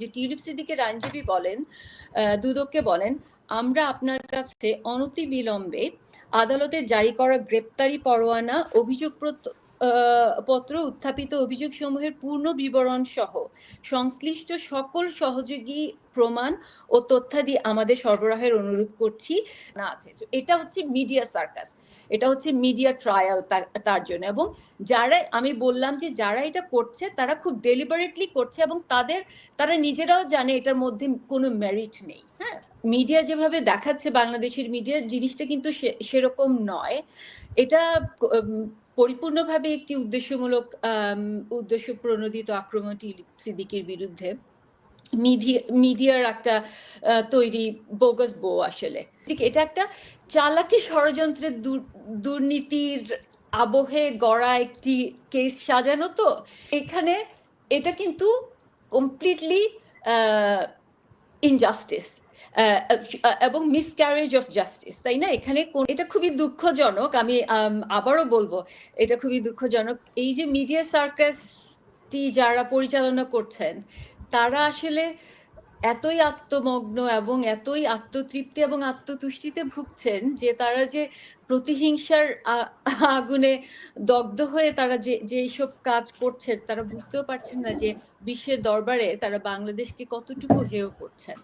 যে টিউলিপ সিদ্দিকের আইনজীবী বলেন দুদককে বলেন, আমরা আপনার কাছে অনতি বিলম্বে আদালতের জারি করা গ্রেপ্তারি পরোয়ানা অভিযোগ পত্র উত্থাপিত অভিযোগ সমূহের পূর্ণ বিবরণ সহ সংশ্লিষ্ট সকল সহযোগী প্রমাণ ও তথ্যাদি আমাদের সরবরাহের অনুরোধ করছি না আছে। এটা হচ্ছে মিডিয়া সার্কাস। এটা হচ্ছে মিডিয়া ট্রায়াল তার জন্য। এবং যারা, আমি বললাম যে যারা এটা করছে, তারা খুব ডেলিবারেটলি করছে এবং তাদের, তারা নিজেরাও জানে এটার মধ্যে কোনো মেরিট নেই হ্যাঁ? মিডিয়া যেভাবে দেখাচ্ছে বাংলাদেশের মিডিয়া জিনিসটা কিন্তু সেরকম নয়। এটা পরিপূর্ণভাবে একটি উদ্দেশ্যমূলক উদ্দেশ্য প্রণোদিত আক্রমণ টিলিপ সিদ্দিকের বিরুদ্ধে। মিডিয়া মিডিয়ার একটা তৈরি বোগাস বো আসলে। এটা একটা চালাকি ষড়যন্ত্রের দুর- দুর্নীতির আবহে গড়া একটি কেস সাজানো তো। এখানে এটা কিন্তু কমপ্লিটলি ইনজাস্টিস এবং মিসক্যারেজ অফ জাস্টিস তাই না? এখানে এটা খুবই দুঃখজনক, আমি আবারও বলব, এটা খুবই দুঃখজনক। এই যে মিডিয়া সার্কাসটি যারা পরিচালনা করছেন, তারা আসলে এতই আত্মমগ্ন এবং এতই আত্মতৃপ্তি এবং আত্মতুষ্টিতে ভুগছেন যে তারা যে প্রতিহিংসার আগুনে দগ্ধ হয়ে তারা যে যে সব কাজ করছেন, তারা বুঝতেও পারছেন না যে বিশ্বের দরবারে তারা বাংলাদেশকে কতটুকু হেয় করছেন।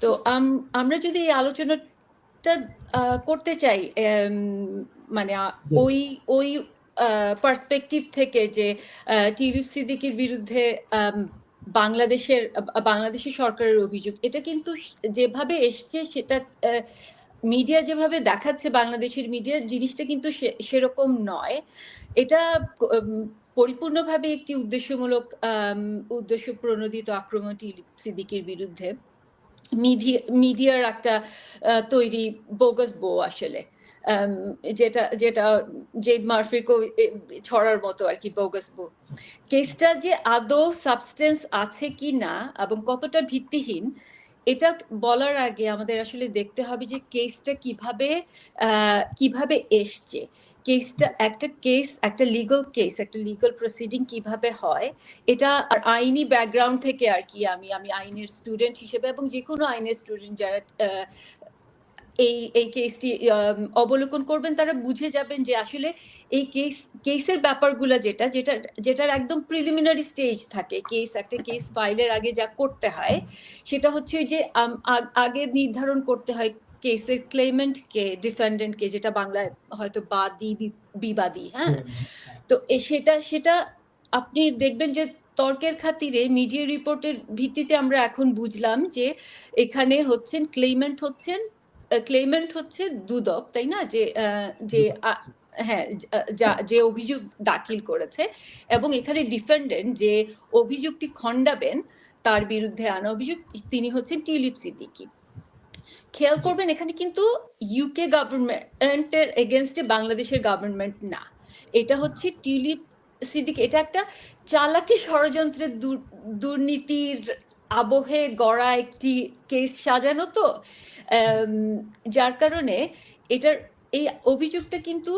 তো আম- আমরা যদি এই আলোচনাটা করতে চাই মানে ওই ওই পার্সপেক্টিভ থেকে যে টিউলিপ সিদ্দিকির বিরুদ্ধে বাংলাদেশের বাংলাদেশের সরকারের অভিযোগ এটা কিন্তু যেভাবে এসছে সেটা মিডিয়া যেভাবে দেখাচ্ছে বাংলাদেশের মিডিয়া জিনিসটা কিন্তু সে- সেরকম নয়। এটা পরিপূর্ণভাবে একটি উদ্দেশ্যমূলক উদ্দেশ্য প্রণোদিত আক্রমণ সিদ্দিকির বিরুদ্ধে। মিডিয়া মিডিয়ার একটা তৈরি বোগাস বো আসলে। যেটা যেটা জেড এ, ছড়ার মতো আর কি বোগাস বো কেসটা যে আদৌ সাবস্টেন্স আছে কি না এবং কতটা ভিত্তিহীন এটা বলার আগে আমাদের আসলে দেখতে হবে যে কেসটা কীভাবে কীভাবে এসছে। কেসটা একটা কেস একটা লিগ্যাল কেস একটা লিগাল প্রসিডিং কীভাবে হয়, এটা আর আইনি ব্যাকগ্রাউন্ড থেকে আর কি আমি আমি আইনের স্টুডেন্ট হিসেবে এবং যে কোনো আইনের স্টুডেন্ট যারা এই এই কেসটি অবলোকন করবেন, তারা বুঝে যাবেন যে আসলে এই কেস কেসের ব্যাপারগুলো যেটা যেটা, যেটার একদম প্রিলিমিনারি স্টেজ থাকে কেস একটা কেস ফাইলের আগে যা করতে হয়, সেটা হচ্ছে যে আগে নির্ধারণ করতে হয় কেসের ক্লেমেন্ট কে ডিফেন্ডেন্ট কে যেটা বাংলায় হয়তো বাদী বিবাদী হ্যাঁ? তো সেটা সেটা আপনি দেখবেন যে তর্কের খাতিরে মিডিয়া রিপোর্টের ভিত্তিতে আমরা এখন বুঝলাম যে এখানে হচ্ছেন ক্লেমেন্ট হচ্ছেন ক্লেমেন্ট হচ্ছে দুদক তাই না? যে যে হ্যাঁ যা- অভিযোগ দাখিল করেছে এবং এখানে ডিফেন্ডেন্ট যে অভিযোগটি খণ্ডাবেন তার বিরুদ্ধে আনা অভিযোগ তিনি হচ্ছেন টিউলিপ সিদ্দিকী খেয়াল করবেন এখানে কিন্তু ইউকে গভর্নমেন্টের এগেনস্টে বাংলাদেশের গভর্নমেন্ট না এটা হচ্ছে টিউলিপ সিদ্দিক এটা একটা চালাকি ষড়যন্ত্রের দুর- দুর্নীতির আবহে গড়া একটি কেস সাজানো তো যার কারণে এটার এই অভিযোগটা কিন্তু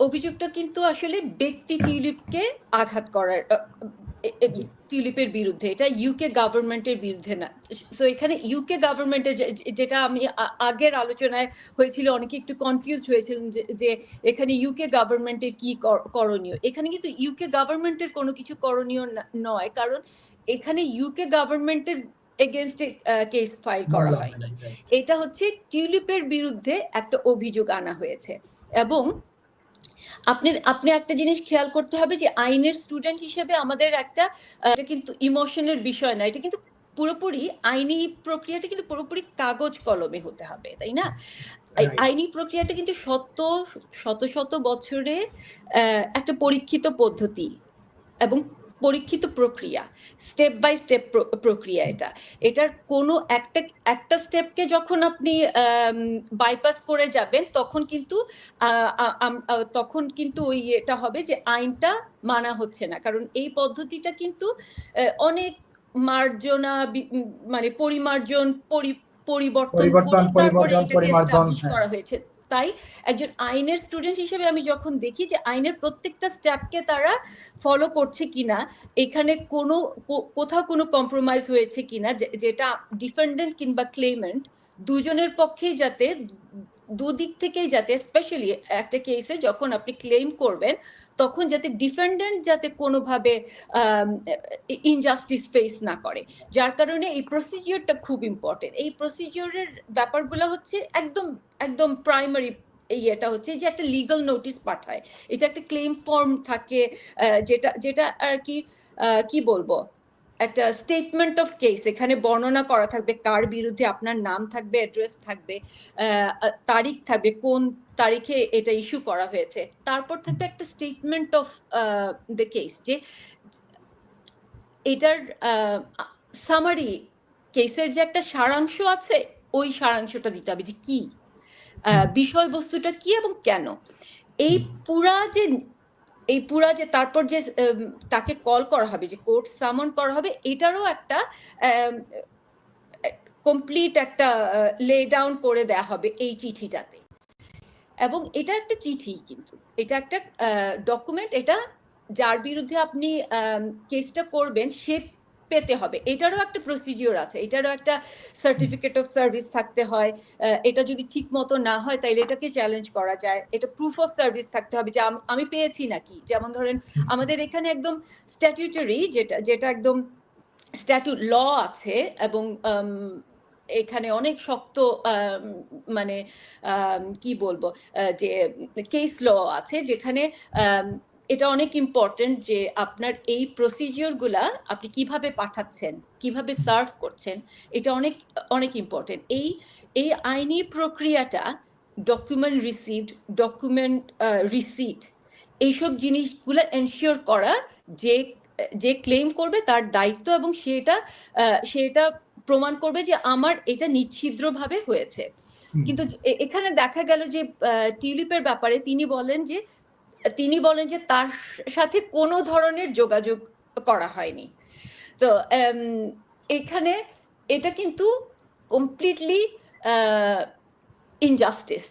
অভিযোগটা কিন্তু আসলে ব্যক্তি টিউলিপকে আঘাত করার। টিউলিপের বিরুদ্ধে এটা ইউকে গভর্নমেন্টের বিরুদ্ধে না। তো এখানে ইউকে গভর্নমেন্টের যেটা আমি আগের আলোচনায় হয়েছিল অনেকে একটু কনফিউজ হয়েছিলেন যে- এখানে ইউকে গভর্নমেন্টের কি কর- করণীয়? এখানে কিন্তু ইউকে গভর্নমেন্টের কোনো কিছু করণীয় নয় কারণ এখানে ইউকে গভর্নমেন্টের এগেনস্টে কেস ফাইল করা হয়নি। হয় এটা হচ্ছে টিউলিপের বিরুদ্ধে একটা অভিযোগ আনা হয়েছে। এবং আপনি আপনি একটা জিনিস খেয়াল করতে হবে যে আইনের স্টুডেন্ট হিসেবে আমাদের একটা এটা কিন্তু ইমোশনের বিষয় না এটা কিন্তু পুরোপুরি আইনি প্রক্রিয়াটা কিন্তু পুরোপুরি কাগজ কলমে হতে হবে তাই না? আইনি প্রক্রিয়াটা কিন্তু শত শত শত বছরে আহ, একটা পরীক্ষিত পদ্ধতি এবং পরীক্ষিত প্রক্রিয়া স্টেপ বাই স্টেপ প্রক্রিয়া এটা। এটার কোনো একটা একটা স্টেপকে যখন আপনি বাইপাস করে যাবেন তখন কিন্তু তখন কিন্তু ওই এটা হবে যে আইনটা মানা হচ্ছে না। কারণ এই পদ্ধতিটা কিন্তু অনেক মার্জনা মানে পরিমার্জন পরি- পরিবর্তন করে তারপরে হ্যাঁ। করা হয়েছে। তাই একজন আইনের স্টুডেন্ট হিসেবে আমি যখন দেখি যে আইনের প্রত্যেকটা স্টেপকে তারা ফলো করছে কিনা, এখানে কোনো কোথাও কোনো কম্প্রোমাইজ হয়েছে কিনা যেটা ডিফেন্ডেন্ট কিংবা ক্লেমেন্ট দুজনের পক্ষেই যাতে দুদিক থেকেই যাতে স্পেশালি একটা কেসে যখন আপনি ক্লেম করবেন, তখন যাতে ডিফেন্ডেন্ট যাতে কোনোভাবে ইনজাস্টিস ফেস না করে। যার কারণে এই প্রসিজিওরটা খুব ইম্পর্টেন্ট এই প্রসিজিওরের ব্যাপারগুলো হচ্ছে একদম একদম প্রাইমারি এই এটা হচ্ছে যে একটা লিগাল নোটিশ পাঠায়। এটা একটা ক্লেম ফর্ম থাকে যেটা যেটা আর কি কি বলব? একটা স্টেটমেন্ট অফ কেস এখানে বর্ণনা করা থাকবে, কার বিরুদ্ধে আপনার নাম থাকবে অ্যাড্রেস থাকবে তারিখ থাকবে, কোন তারিখে এটা ইস্যু করা হয়েছে। তারপর থাকবে একটা স্টেটমেন্ট অফ দ্য কেস যে এটার সামারি কেসের যে একটা সারাংশ আছে, ওই সারাংশটা দিতে হবে যে কি বিষয়বস্তুটা কি এবং কেন। এই পুরা যে এই পুরা যে তারপর যে তাকে কল করা হবে, যে কোর্ট সামন করা হবে, এটারও একটা কমপ্লিট একটা লে ডাউন করে দেয়া হবে এই চিঠিটাতে। এবং এটা একটা চিঠি কিন্তু। এটা একটা ডকুমেন্ট এটা যার বিরুদ্ধে আপনি কেসটা করবেন, সে পেতে হবে। এটারও একটা প্রসিজিওর আছে। এটারও একটা সার্টিফিকেট অফ সার্ভিস থাকতে হয়। এটা যদি ঠিক মতো না হয় তাইলে এটাকে চ্যালেঞ্জ করা যায়। এটা প্রুফ অফ সার্ভিস থাকতে হবে যে আম- পেয়েছি নাকি? যেমন ধরেন আমাদের এখানে একদম স্ট্যাটিউটারি যেটা যেটা একদম স্ট্যাটুট ল আছে এবং এখানে অনেক শক্ত মানে কি বলব যে কেস ল আছে যেখানে এটা অনেক ইম্পর্টেন্ট যে আপনার এই প্রসিজিওরগুলা আপনি কীভাবে পাঠাচ্ছেন কীভাবে সার্ভ করছেন এটা অনেক অনেক ইম্পর্টেন্ট এই এই আইনি প্রক্রিয়াটা ডকুমেন্ট রিসিভড ডকুমেন্ট রিসিট এইসব জিনিসগুলো এনশিওর করা যে যে ক্লেম করবে তার দায়িত্ব এবং সেটা সেটা প্রমাণ করবে যে আমার এটা নিচ্ছিদ্রভাবে হয়েছে। কিন্তু এখানে দেখা গেল যে টিউলিপের ব্যাপারে তিনি বলেন যে তিনি বলেন যে তার সাথে কোনো ধরনের যোগাযোগ করা হয়নি। তো এখানে এটা কিন্তু কমপ্লিটলি ইনজাস্টিস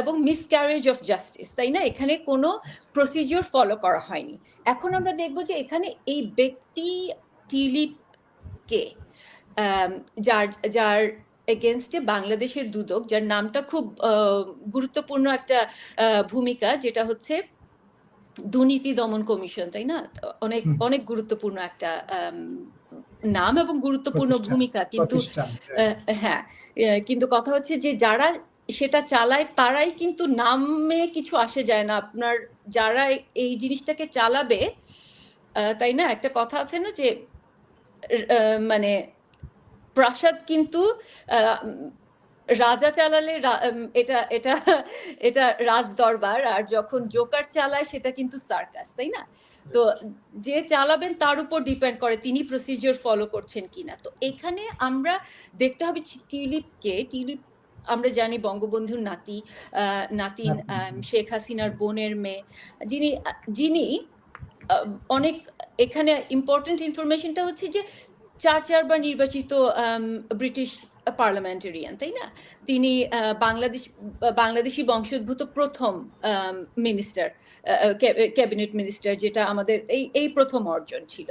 এবং মিসক্যারেজ অফ জাস্টিস তাই না? এখানে কোনো প্রসিজিওর ফলো করা হয়নি। এখন আমরা দেখব যে এখানে এই ব্যক্তি টিলিপকে যার যার এগেনস্টে বাংলাদেশের দুদক যার নামটা খুব গুরুত্বপূর্ণ একটা ভূমিকা যেটা হচ্ছে দুর্নীতি দমন কমিশন তাই না? অনেক অনেক গুরুত্বপূর্ণ একটা নাম এবং গুরুত্বপূর্ণ ভূমিকা কিন্তু হ্যাঁ কিন্তু কথা হচ্ছে যে যারা সেটা চালায় তারাই কিন্তু নামে কিছু আসে যায় না। আপনার যারা এই জিনিসটাকে চালাবে তাই না? একটা কথা আছে না যে মানে প্রাসাদ কিন্তু রাজা চালালে এটা এটা এটা রাজ দরবার আর যখন জোকার চালায় সেটা কিন্তু সার্কাস তাই না তো যে চালাবেন তার উপর ডিপেন্ড করে তিনি প্রসিজিওর ফলো করছেন কিনা তো এখানে আমরা দেখতে হবে টিউলিপকে টিউলিপ আমরা জানি বঙ্গবন্ধুর নাতি নাতিন নাতি। শেখ হাসিনার বোনের মেয়ে যিনি যিনি অনেক এখানে ইম্পর্টেন্ট ইনফরমেশনটা হচ্ছে যে চার চারবার নির্বাচিত ব্রিটিশ পার্লামেন্টারিয়ান, তাই না? তিনি বাংলাদেশ, বাংলাদেশি বংশোদ্ভূত প্রথম মিনিস্টার ক্যাবিনেট মিনিস্টার যেটা আমাদের এই এই প্রথম অর্জন ছিল।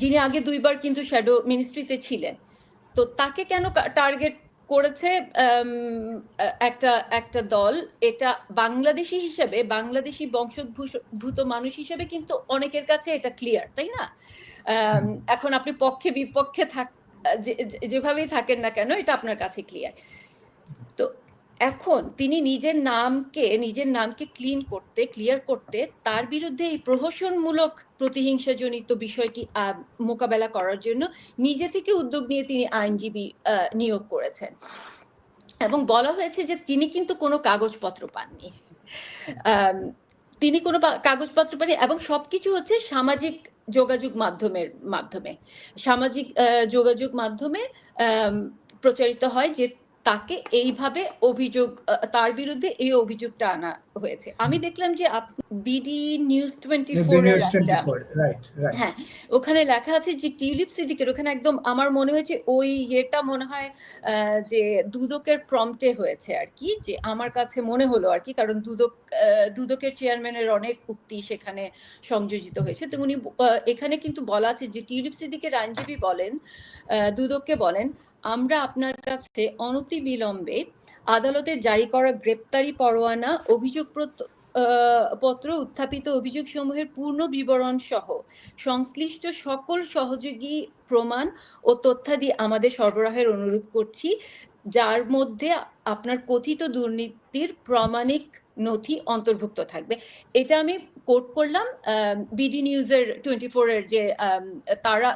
যিনি আগে দুইবার কিন্তু শ্যাডো মিনিস্ট্রিতে ছিলেন। তো তাকে কেন টার্গেট করেছে একটা একটা দল? এটা বাংলাদেশি হিসেবে, বাংলাদেশি বংশোদ্ভূত মানুষ হিসেবে কিন্তু অনেকের কাছে এটা ক্লিয়ার তাই না? এখন আপনি পক্ষে, বিপক্ষে থাক যেভাবেই থাকেন না কেন, এটা আপনার কাছে ক্লিয়ার তো এখন তিনি নিজের নামকে নিজের নামকে ক্লিন করতে ক্লিয়ার করতে তার বিরুদ্ধে এই প্রহসনমূলক প্রতিহিংসাজনিত বিষয়টি মোকাবেলা করার জন্য নিজে থেকে উদ্যোগ নিয়ে তিনি আইনজীবী নিয়োগ করেছেন। এবং বলা হয়েছে যে তিনি কিন্তু কোনো কাগজপত্র পাননি। তিনি কোনো কাগজপত্র পাননি এবং সবকিছু হচ্ছে সামাজিক যোগাযোগ মাধ্যমের মাধ্যমে। সামাজিক যোগাযোগ মাধ্যমে প্রচারিত হয় যে তাকে এইভাবে অভিযোগ তার বিরুদ্ধে এই অভিযোগটা আনা হয়েছে। আমি দেখলাম যে বিডি নিউজ 24 এর নিউজ একটা 24 রাইট রাইট হ্যাঁ, ওখানে লেখা আছে যে টিউলিপ সিদ্দিকের ওখানে একদম আমার মনে হয়েছে ওই ইয়েটা মনে হয় যে দুদকের প্রম্পটে হয়েছে আর কি যে আমার কাছে মনে হলো আর কি কারণ দুদক দুদকের চেয়ারম্যানের অনেক উক্তি সেখানে সংযোজিত হয়েছে। তো উনি এখানে কিন্তু বলা আছে যে টিউলিপ সিদ্দিকের আইনজীবী বলেন, দুদককে বলেন, "আমরা আপনার কাছে অনতি বিলম্বে আদালতের জারি করা গ্রেপ্তারি পরোয়ানা, অভিযোগ পত্র, উত্থাপিত অভিযোগ সমূহের পূর্ণ বিবরণ সহ সংশ্লিষ্ট সকল সহযোগী প্রমাণ ও তথ্যাদি আমাদের সরবরাহের অনুরোধ করছি, যার মধ্যে আপনার কথিত দুর্নীতির প্রামাণিক নথি অন্তর্ভুক্ত থাকবে।" এটা আমি কোট করলাম বিডি নিউজের 24 এর যে তারা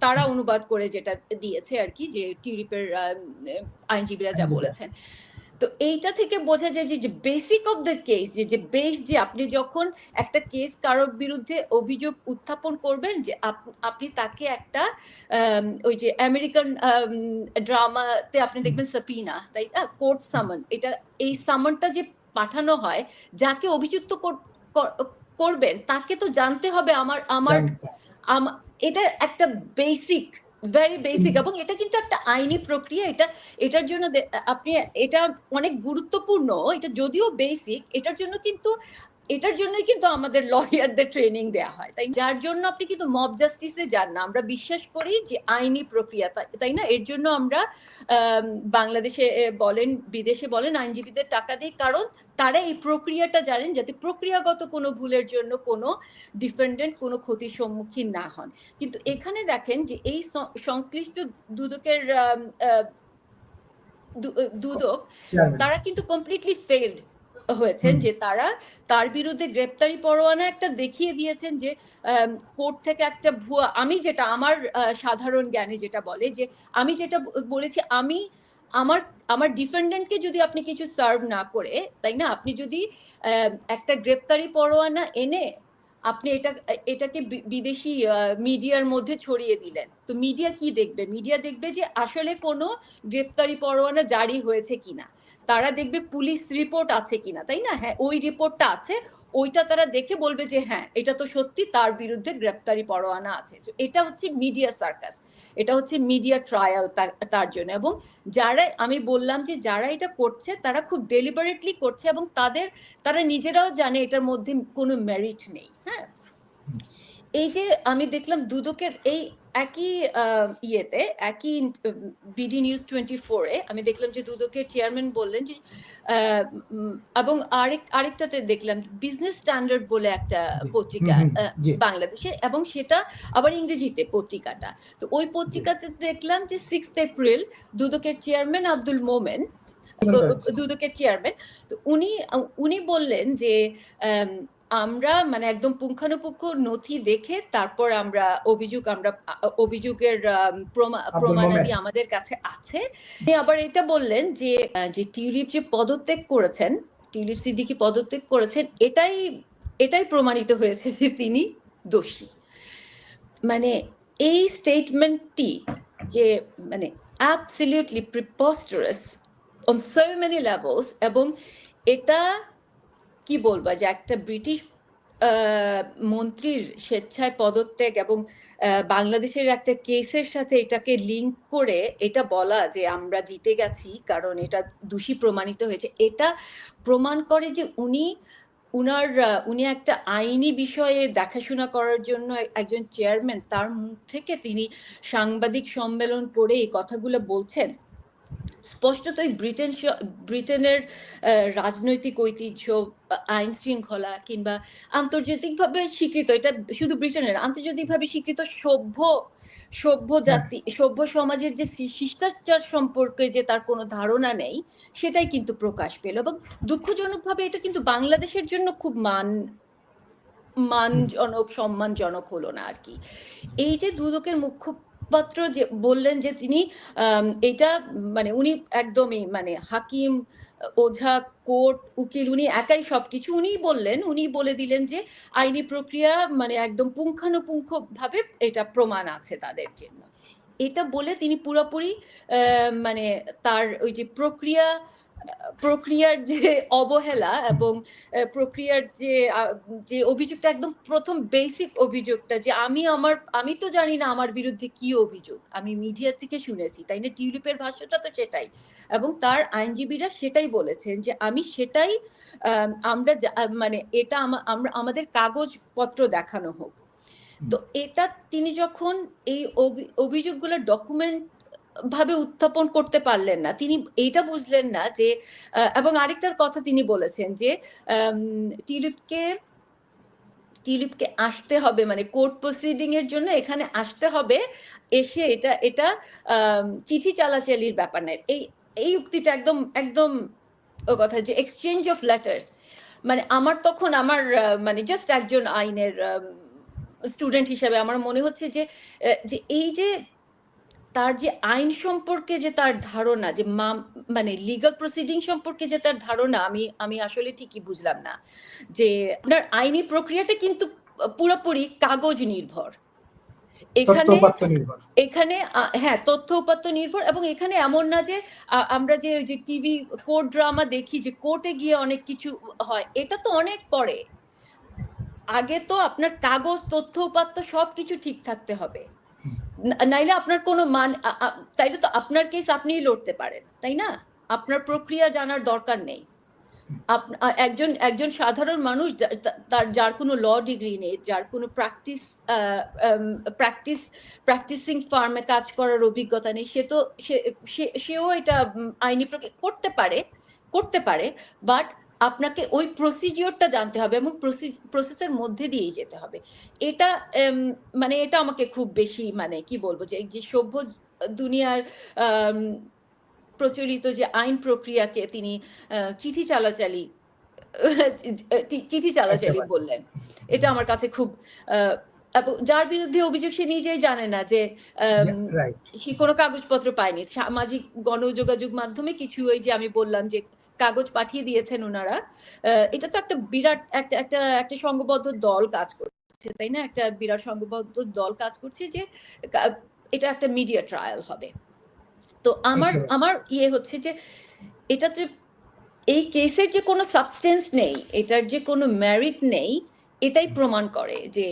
তারা অনুবাদ করে যেটা দিয়েছে আর কি যে টিউরিপের আইনজীবীরা যা বলেছেন। তো এইটা থেকে বোঝা যায় যে, বেসিক অফ দ্য কেস যে, যে বেস যে আপনি যখন একটা কেস কারোর বিরুদ্ধে অভিযোগ উত্থাপন করবেন যে আপ আপনি তাকে একটা ওই যে আমেরিকান ড্রামাতে আপনি দেখবেন সাপিনা তাই না? কোর্ট সামন এটা এই সামনটা যে পাঠানো হয়, যাকে অভিযুক্ত কর কর করবেন তাকে তো জানতে হবে আমার আমার এটা একটা বেসিক ভেরি বেসিক এবং এটা কিন্তু একটা আইনি প্রক্রিয়া। এটা এটার জন্য আপনি এটা অনেক গুরুত্বপূর্ণ। এটা যদিও বেসিক এটার জন্য কিন্তু এটার জন্যই কিন্তু আমাদের লয়ারদের ট্রেনিং দেয়া হয়। তাই যার জন্য আপনি কিন্তু মব জাস্টিসে যান না। আমরা বিশ্বাস করি যে আইনি প্রক্রিয়া তাই না? এর জন্য আমরা বাংলাদেশে বলেন, বিদেশে বলেন আইনজীবীদের টাকা দেই। কারণ তারা এই প্রক্রিয়াটা জানেন যাতে প্রক্রিয়াগত কোনো ভুলের জন্য কোনো ডিফেন্ডেন্ট কোনো ক্ষতির সম্মুখীন না হন। কিন্তু এখানে দেখেন যে এই সংশ্লিষ্ট দুদকের দুদক তারা কিন্তু কমপ্লিটলি ফেইলড হয়েছেন যে তারা তার বিরুদ্ধে গ্রেপ্তারি পরোয়ানা একটা দেখিয়ে দিয়েছেন যে কোর্ট থেকে একটা ভুয়া আমি যেটা আমার সাধারণ জ্ঞানে যেটা বলে যে আমি যেটা বলেছি আমি আমার আমার ডিফেন্ডেন্টকে যদি আপনি কিছু সার্ভ না করে, তাই না? আপনি যদি একটা গ্রেপ্তারি পরোয়ানা এনে আপনি এটা এটাকে বিদেশি মিডিয়ার মধ্যে ছড়িয়ে দিলেন। তো মিডিয়া কি দেখবে? মিডিয়া দেখবে যে আসলে কোনো গ্রেপ্তারি পরোয়ানা জারি হয়েছে কিনা। তারা দেখবে পুলিশ রিপোর্ট আছে কিনা, তাই না? হ্যাঁ, ওই রিপোর্টটা আছে। ওইটা তারা দেখে বলবে যে হ্যাঁ, এটা তো সত্যি তার বিরুদ্ধে গ্রেপ্তারি পরোয়ানা আছে। এটা হচ্ছে মিডিয়া সার্কাস। এটা হচ্ছে মিডিয়া ট্রায়াল তার জন্য এবং যারা আমি বললাম যে যারা এটা করছে তারা খুব ডেলিবারেটলি করছে এবং তাদের তারা নিজেরাও জানে এটার মধ্যে কোনো মেরিট নেই। হ্যাঁ? এই যে আমি দেখলাম দুদকের এই একই ইয়েতে একই বিডি নিউজ 24 এ আমি দেখলাম যে দুদকের চেয়ারম্যান বললেন যে এবং আরেক আরেকটাতে দেখলাম বিজনেস স্ট্যান্ডার্ড বলে একটা পত্রিকা। বাংলাদেশে এবং সেটা আবার ইংরেজিতে পত্রিকাটা। তো ওই পত্রিকাতে দেখলাম যে সিক্স এপ্রিল দুদকের চেয়ারম্যান আব্দুল মোমেন। দুদকের চেয়ারম্যান। তো উনি উনি বললেন যে আমরা মানে একদম পুঙ্খানুপুঙ্খ নথি দেখে তারপর আমরা অভিযোগ আমরা অভিযোগের প্রমাণাদি আমাদের কাছে আছে। আবার এটা বললেন যে যে টিউলিপ যে পদত্যাগ করেছেন, টিউলিপ সিদ্দিকী পদত্যাগ করেছেন এটাই এটাই প্রমাণিত হয়েছে যে তিনি দোষী। মানে এই স্টেটমেন্টটি যে মানে absolutely preposterous on so many levels এবং এটা কি বলব, যে একটা ব্রিটিশ মন্ত্রীর স্বেচ্ছায় পদত্যাগ এবং বাংলাদেশের একটা কেসের সাথে এটাকে লিঙ্ক করে এটা বলা যে আমরা জিতে গেছি কারণ এটা দোষী প্রমাণিত হয়েছে। এটা প্রমাণ করে যে উনি, উনার উনি একটা আইনি বিষয়ে দেখাশোনা করার জন্য একজন চেয়ারম্যান তার মুখ থেকে তিনি সাংবাদিক সম্মেলন করে এই কথাগুলো বলছেন। স্পষ্টতই ব্রিটেন ব্রিটেনের রাজনৈতিক ঐতিহ্য, আইন শৃঙ্খলা কিংবা আন্তর্জাতিকভাবে স্বীকৃত এটা শুধু ব্রিটেনের আন্তর্জাতিকভাবে স্বীকৃত সভ্য সভ্য হ্যাঁ। জাতি সভ্য সমাজের যে শিষ্টাচার সম্পর্কে যে তার কোনো ধারণা নেই, সেটাই কিন্তু প্রকাশ পেল এবং দুঃখজনকভাবে এটা কিন্তু বাংলাদেশের জন্য খুব মান মানজনক, সম্মানজনক হলো না আর কি এই যে দুদকের মুখপাত্র যে বললেন যে তিনি এটা মানে উনি একদমই মানে হাকিম, ওঝা, কোর্ট, উকিল উনি একাই সবকিছু উনিই বললেন। উনি বলে দিলেন যে আইনি প্রক্রিয়া মানে একদম পুঙ্খানুপুঙ্খ ভাবে এটা প্রমাণ আছে তাদের জন্য। এটা বলে তিনি পুরোপুরি মানে তার ওই যে প্রক্রিয়া, প্রক্রিয়ার যে অবহেলা এবং প্রক্রিয়ার যে যে অভিযোগটা একদম প্রথম বেসিক অভিযোগটা যে আমি আমার, আমি তো জানি না আমার বিরুদ্ধে কি অভিযোগ। আমি মিডিয়া থেকে শুনেছি, তাই না? টিউলিপের ভাষ্যটা তো সেটাই। এবং তার আইনজীবীরা সেটাই বলেছেন যে আমি সেটাই আমরা মানে এটা আমরা, আমাদের কাগজপত্র দেখানো হোক। তো এটা তিনি যখন এই অভি- অভিযোগগুলো ডকুমেন্ট ভাবে উত্থাপন করতে পারলেন না তিনি এইটা বুঝলেন না যে এবং আরেকটা কথা তিনি বলেছেন যে আম, টিউলিপকে টিউলিপকে আসতে হবে মানে কোর্ট প্রসিডিং এর জন্য এখানে আসতে হবে এসে এটা এটা চিঠি চালাচালির ব্যাপার নেই এই এই উক্তিটা একদম একদম ও কথা যে এক্সচেঞ্জ অফ লেটার্স মানে আমার তখন আমার মানে জাস্ট একজন আইনের স্টুডেন্ট হিসাবে আমার মনে হচ্ছে যে যে এই যে তার যে আইন সম্পর্কে যে তার ধারণা যে মানে লিগাল প্রসিডিং সম্পর্কে যে তার ধারণা আমি আমি আসলে ঠিকই বুঝলাম না। যে আপনার আইনি প্রক্রিয়াটা কিন্তু পুরোপুরি কাগজ নির্ভর। এখানে এখানে হ্যাঁ তথ্য উপাত্ত নির্ভর এবং এখানে এমন না যে আমরা যে ওই যে টিভি কোর্ট ড্রামা দেখি যে কোর্টে গিয়ে অনেক কিছু হয় এটা তো অনেক পরে। আগে তো আপনার কাগজ তথ্য উপাত্ত সব কিছু ঠিক থাকতে হবে। নাইলে আপনার কোনো মান তাইলে তো আপনার কেস আপনিই লড়তে পারেন তাই না? আপনার প্রক্রিয়া জানার দরকার নেই। একজন একজন সাধারণ মানুষ তার যার কোনো ল ডিগ্রি নেই যার কোনো প্র্যাকটিস প্র্যাকটিস প্র্যাকটিসিং ফার্মে কাজ করার অভিজ্ঞতা নেই সে তো সেও এটা আইনি করতে পারে করতে পারে বাট আপনাকে ওই প্রসিজিওরটা জানতে হবে এবং প্রসেসের মধ্যে দিয়েই যেতে হবে। এটা মানে এটা আমাকে খুব বেশি মানে কি বলব যে যে সভ্য দুনিয়ার প্রচলিত যে আইন প্রক্রিয়াকে তিনি চিঠি চালাচালি চিঠি চালাচালি বললেন। এটা আমার কাছে খুব আহ, যার বিরুদ্ধে অভিযোগ সে নিজেই জানে না যে সে কোনো কাগজপত্র পায়নি। সামাজিক গণযোগাযোগ মাধ্যমে কিছু ওই যে আমি বললাম যে কাগজ পাঠিয়ে দিয়েছেন ওনারা এটা তো একটা বিরাট একটা একটা একটা সংঘবদ্ধ দল কাজ করছে তাই না? একটা বিরাট সংঘবদ্ধ দল কাজ করছে যে এটা একটা মিডিয়া ট্রায়াল হবে। তো আমার আমার ইয়ে হচ্ছে যে এটাতে এই কেসের যে কোনো সাবস্টেন্স নেই এটার যে কোনো ম্যারিট নেই এটাই প্রমাণ করে যে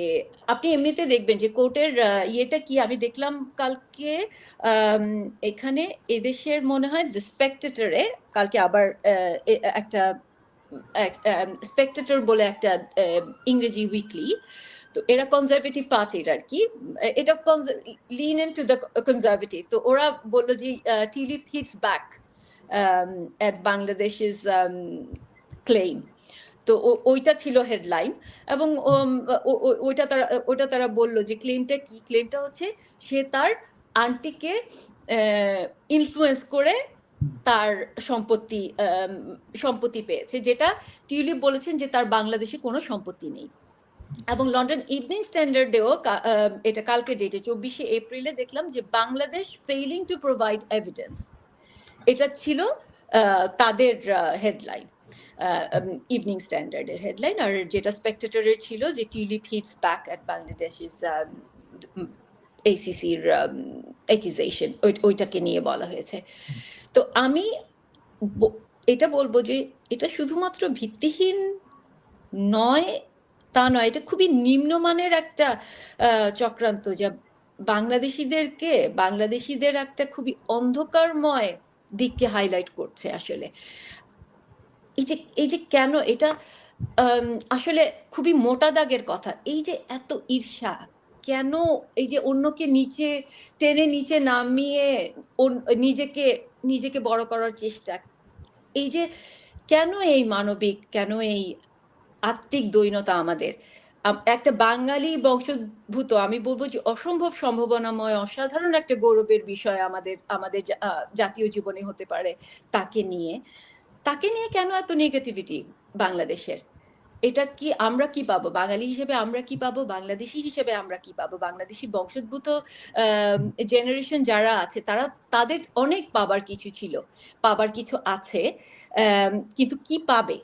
আপনি এমনিতে দেখবেন যে কোর্টের ইয়েটা কি? আমি দেখলাম কালকে এখানে এদেশের মনে হয় দ্য স্পেকটেটরে কালকে আবার একটা স্পেকটেটর বলে একটা ইংরেজি উইকলি তো এরা কনজারভেটিভ পার্টির আর কি। এটা lean in to the conservative তো ওরা বলল যে Tulip hits back at Bangladesh is claim তো ওইটা ছিল হেডলাইন এবং ওইটা তারা ওইটা তারা বলল যে ক্লেমটা কি? ক্লেমটা হচ্ছে সে তার আন্টিকে ইনফ্লুয়েন্স করে তার সম্পত্তি সম্পত্তি পেয়েছে, যেটা টিউলিপ বলেছেন যে তার বাংলাদেশে কোনো সম্পত্তি নেই। এবং লন্ডন ইভিনিং স্ট্যান্ডার্ডেও এটা কালকে ডেটে চব্বিশে এপ্রিলে দেখলাম যে Bangladesh failing to provide evidence এটা ছিল তাদের হেডলাইন ইভিনিং স্ট্যান্ডার্ডের হেডলাইন আর যেটা স্পেক্টেটরের ছিল যে Tulip hits back at Bangladesh is এসিসির accusation ওইটাকে নিয়ে বলা হয়েছে। তো আমি এটা বলব যে এটা শুধুমাত্র ভিত্তিহীন নয় তা নয় এটা খুবই নিম্নমানের একটা চক্রান্ত যা বাংলাদেশিদেরকে বাংলাদেশিদের একটা খুবই অন্ধকারময় দিককে হাইলাইট করছে আসলে। এই যে এই যে কেন এটা আসলে খুবই মোটা দাগের কথা। এই যে এত ঈর্ষা, কেন এই যে অন্যকে নিচে, টেনে নিচে নামিয়ে নিজেকে নিজেকে বড় করার চেষ্টা, এই যে কেন এই মানবিক, কেন এই আত্মিক দৈনতা আমাদের? একটা বাঙালি বংশোদ্ভূত, আমি বলব যে অসম্ভব সম্ভাবনাময়, অসাধারণ একটা গৌরবের বিষয় আমাদের আমাদের জাতীয় জীবনে হতে পারে তাকে নিয়ে। তাকে নিয়ে কেন এত নেগেটিভিটি বাংলাদেশের? এটা কি আমরা কি পাবো? বাঙালি হিসেবে আমরা কি পাবো? বাংলাদেশি হিসেবে আমরা কি পাবো? বাংলাদেশি বংশোদ্ভূত জেনারেশন যারা আছে, তারা তাদের অনেক পাবার কিছু ছিল। পাবার কিছু আছে কিন্তু কি পাবে?